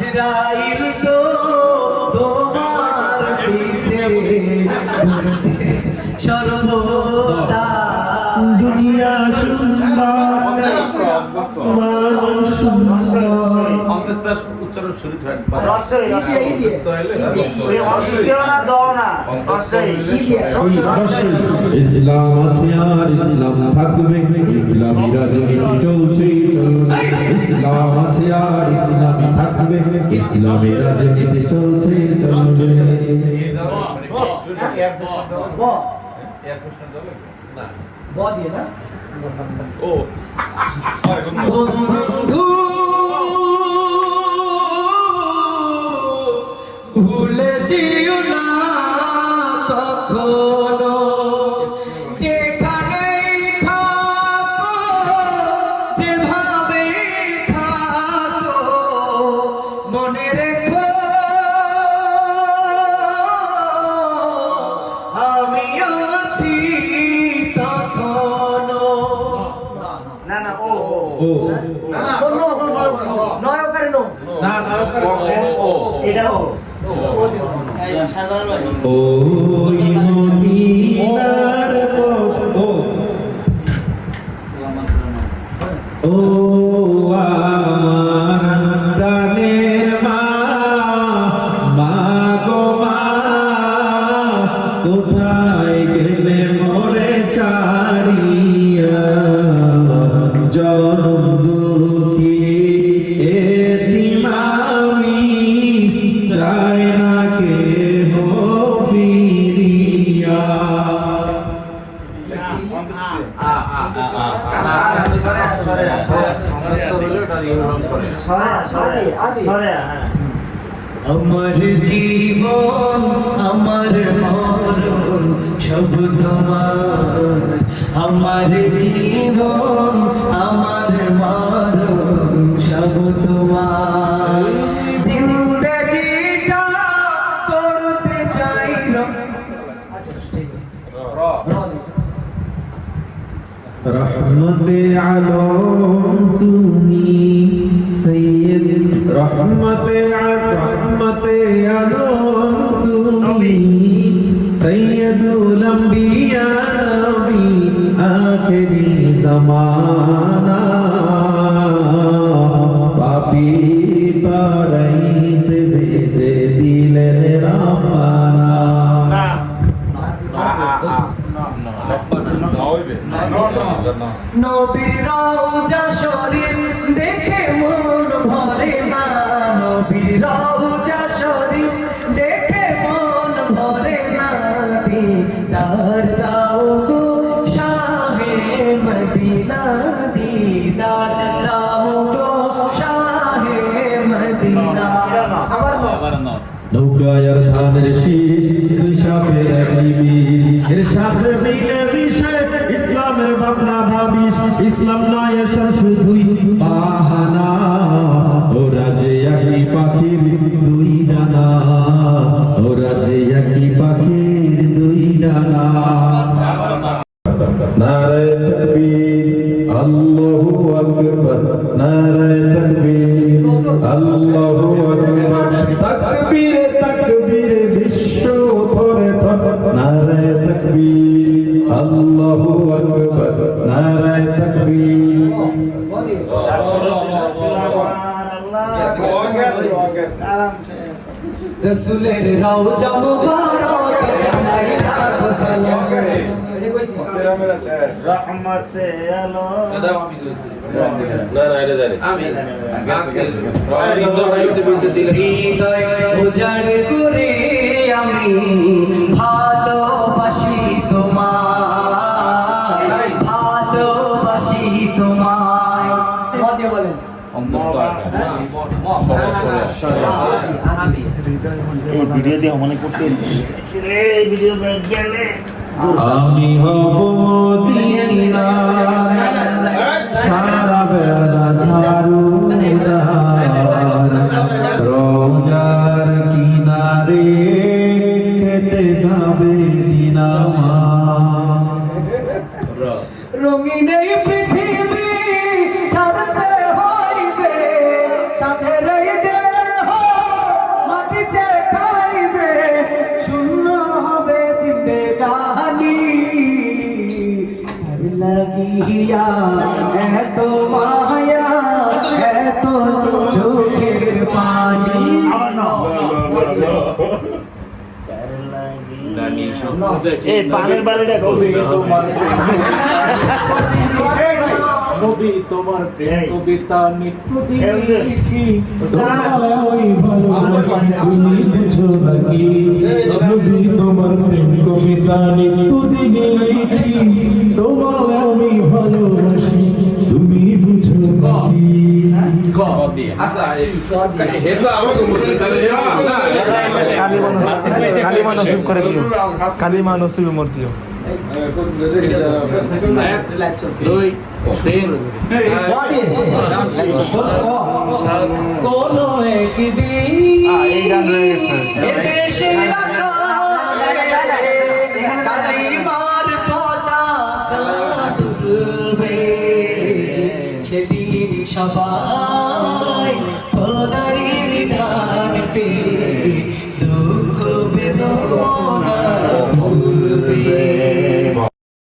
আজরাইল দুনিয়া সুন্দর মানুষ সুন্দর অন্তস্তার উচ্চারণ শুরু হয় ইসলাম আছে আর ইসলাম থাকবে ইসলামী রাজনীতি চলছে চলবে ইসলাম আছে আর ইসলামী থাকবে ইসলামী রাজনীতি চলছে চলবে ব ব দিয়ে না। ও। বন্ধু ভুলে যেও না। ও নো না না ও এটা ও ও মদিনার ও ও মা মা গো মা কোথায় গেলে আমার জীবন আমার মরণ সব তোমার। আমার জীবন আমার মরণ সব তোমার। রহমতে আলম তুমি সৈয়দ, রহমতে আ- রহমতে আলম তুমি সৈয়দুল আম্বিয়া নবী আখেরি জামানা। পাপি তারাইতে বেজে দিলেন রামানা। নবীর রওজা শরীফ দেখে মন ভরে না নবীর রওজা শরীফ দেখে মন ভরে না দিদার দাও গো শাহে মদিনা দিদার দাও গো শাহে মদিনা আবার বল। নৌকায় ইসলামের ভাবনা ভাবিস, ইসলাম নয় এসব শুধুই ওরা যে একই পাখির দুই ডানা, ওরা যে একই পাখির দুই ডানা। নারায় তকবীর, আল্লাহু আকবার। নারায় তকবীর, আল্লাহু রসুলের রওজা মুবারক জানাই লাখো সালাম রহমতে আলো। হৃদয় উজাড় করে আমি ভালোবাসি তোমায় ভালোবাসি তোমায়। বলেন। এই ভিডিও দিয়ে মনে করতে এই ভিডিও গেলে আমি হব মদিনা সারা বেলা। দেখিয়া এত মায়া এত চোখের পানি। এই পানের বাড়িটা কবি। নবী তোমার প্রেম কবিতা নিত্যদিন এই- লিখি। ওই ভালোবাসি তুমি বুঝো নাকি কালিমা নসিব করে দিও। কালিমা নসিব মোর দিও। দুই একদিন এই